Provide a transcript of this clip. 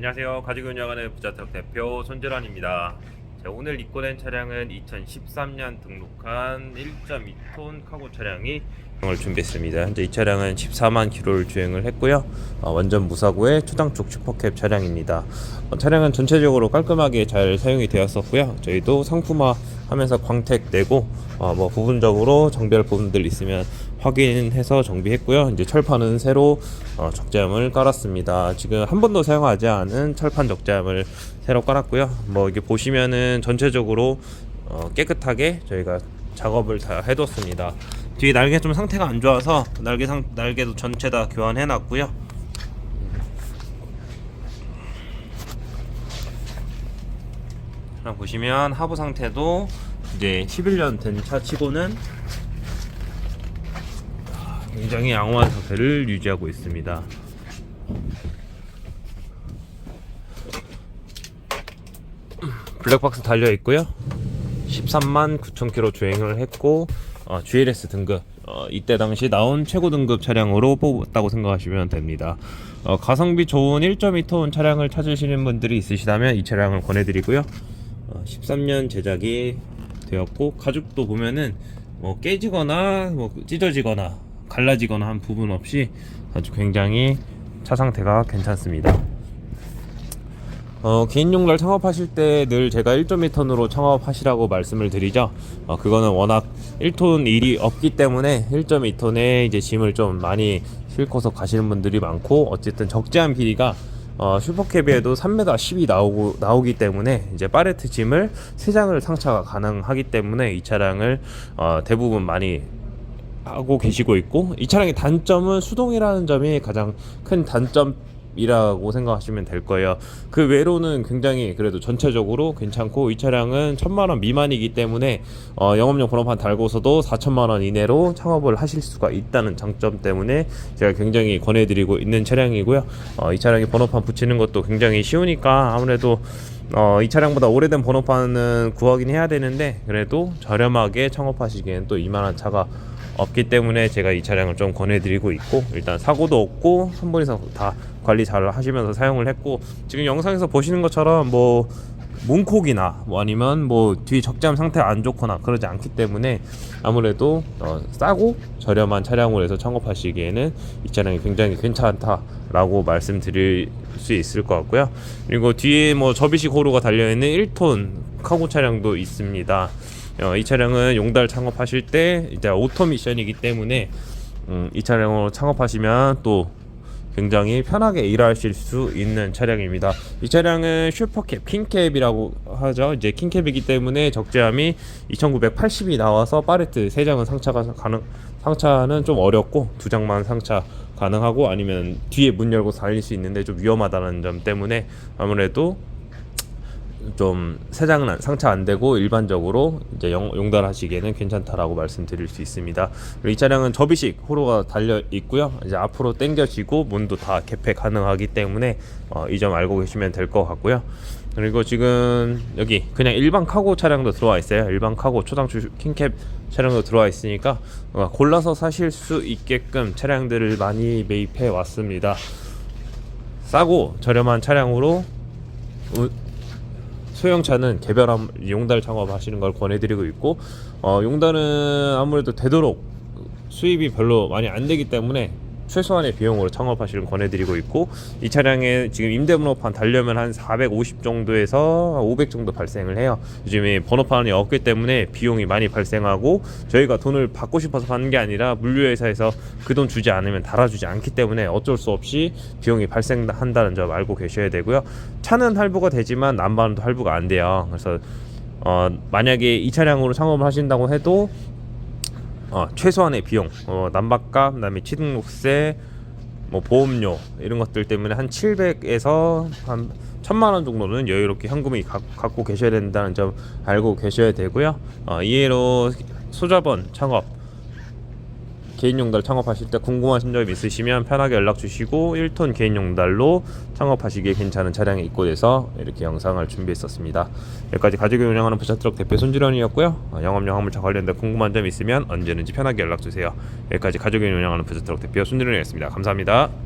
안녕하세요. 운영하는 부자트럭 대표 손재란입니다. 자, 오늘 입고된 차량은 2013년 등록한 1.2톤 카고 차량이 을 준비했습니다. 현재 이 차량은 14만 킬로를 주행을 했고요. 어, 완전 무사고의 초당축 슈퍼캡 차량입니다. 어, 차량은 전체적으로 깔끔하게 잘 사용이 되었었고요. 저희도 상품화 하면서 광택 내고 어, 뭐 부분적으로 정비할 부분들 있으면 확인해서 정비했고요. 이제 철판은 새로 어, 적재함을 깔았습니다. 지금 한 번도 사용하지 않은 철판 적재함을 새로 깔았고요. 뭐 이게 보시면은 전체적으로 어, 깨끗하게 저희가 작업을 다 해뒀습니다. 뒤에 날개 좀 상태가 안 좋아서 날개 상 날개도 전체 다 교환해 놨고요. 자, 보시면 하부 상태도 이제 11년 된 차 치고는 굉장히 양호한 상태를 유지하고 있습니다. 블랙박스 달려 있고요. 13만 9천 킬로 주행을 했고 어, GLS 등급 어, 이때 당시 나온 최고 등급 차량으로 뽑았다고 생각하시면 됩니다. 어, 가성비 좋은 1.2톤 차량을 찾으시는 분들이 있으시다면 이 차량을 권해드리고요. 어, 13년 제작이 되었고 가죽도 보면은 뭐 깨지거나 뭐 찢어지거나 갈라지거나 한 부분 없이 아주 굉장히 차 상태가 괜찮습니다. 어, 개인용달 창업하실 때 늘 제가 1.2톤으로 창업하시라고 말씀을 드리죠. 어, 그거는 워낙 1톤 일이 없기 때문에 1.2톤에 이제 짐을 좀 많이 싣고서 가시는 분들이 많고 어쨌든 적재한 비리가 어, 슈퍼캡에도 3m 10이 나오고 나오기 때문에 이제 파레트 짐을 3장을 상차가 가능하기 때문에 이 차량을 어, 대부분 많이 하고 계시고 있고 이 차량의 단점은 수동이라는 점이 가장 큰 단점 이라고 생각하시면 될 거예요. 그 외로는 굉장히 그래도 전체적으로 괜찮고 이 차량은 천만 원 미만이기 때문에 어, 영업용 번호판 달고서도 4천만 원 이내로 창업을 하실 수가 있다는 장점 때문에 제가 굉장히 권해드리고 있는 차량이고요. 어, 이 차량에 번호판 붙이는 것도 굉장히 쉬우니까 아무래도 어, 이 차량보다 오래된 번호판은 구하긴 해야 되는데 그래도 저렴하게 창업하시기엔 또 이만한 차가 없기 때문에 제가 이 차량을 좀 권해드리고 있고 일단 사고도 없고 한번 이상 다 관리 잘 하시면서 사용을 했고 지금 영상에서 보시는 것처럼 뭐 문콕이나 뭐 아니면 뭐 뒤 적재함 상태가 안 좋거나 그러지 않기 때문에 아무래도 어, 싸고 저렴한 차량으로 해서 창업하시기에는 이 차량이 굉장히 괜찮다라고 말씀드릴 수 있을 것 같고요. 그리고 뒤에 뭐 접이식 호루가 달려 있는 1톤 카고 차량도 있습니다. 어, 이 차량은 용달 창업하실 때 이제 오토 미션이기 때문에 음, 이 차량으로 창업하시면 또 굉장히 편하게 일하실 수 있는 차량입니다. 이 차량은 슈퍼캡, 킹캡이라고 하죠. 이제 킹캡이기 때문에 적재함이 2,980이 나와서 파레트 3장은 상차가 가능, 상차는 좀 어렵고 두 장만 상차 가능하고 아니면 뒤에 문 열고 달릴 수 있는데 좀 위험하다는 점 때문에 아무래도 좀 세장은 안- 상차 안 되고 일반적으로 이제 용, 용달하시기에는 괜찮다라고 말씀드릴 수 있습니다. 이 차량은 접이식 호로가 달려 있고요. 이제 앞으로 당겨지고 문도 다 개폐 가능하기 때문에 어, 이점 알고 계시면 될 것 같고요. 그리고 지금 여기 그냥 일반 카고 차량도 들어와 있어요. 일반 카고 초당추 킹캡 차량도 들어와 있으니까 어, 골라서 사실 수 있게끔 차량들을 많이 매입해 왔습니다. 싸고 저렴한 차량으로 우- 소형차는 개별함 용달 창업하시는 걸 권해드리고 있고 어, 용달은 아무래도 되도록 수입이 별로 많이 안 되기 때문에 최소한의 비용으로 창업하시는 걸 권해드리고 있고 이 차량에 지금 임대 번호판 달려면 한 450 정도에서 500 정도 발생을 해요. 요즘에 번호판이 없기 때문에 비용이 많이 발생하고 저희가 돈을 받고 싶어서 받는 게 아니라 물류회사에서 그 돈 주지 않으면 달아주지 않기 때문에 어쩔 수 없이 비용이 발생한다는 점 알고 계셔야 되고요. 차는 할부가 되지만 난방도 할부가 안 돼요. 그래서 어, 만약에 이 차량으로 창업을 하신다고 해도 어, 최소한의 비용, 어, 난방값, 그다음에 취등록세, 뭐 보험료 이런 것들 때문에 한 700에서 한 천만 원 정도는 여유롭게 현금이 가, 갖고 계셔야 된다는 점 알고 계셔야 되고요. 어, 이해로 소자본 창업 개인 용달 창업하실 때 궁금하신 점 있으시면 편하게 연락 주시고 1톤 개인 용달로 창업하시기에 괜찮은 차량이 입고돼서 이렇게 영상을 준비했었습니다. 여기까지 가지고 운영하는 부자트럭 대표 손지런이었고요. 어, 영업용 화물차 관련된 궁금한 점 있으면 언제든지 편하게 연락 주세요. 여기까지 가지고 운영하는 부자트럭 대표 손지런이었습니다. 감사합니다.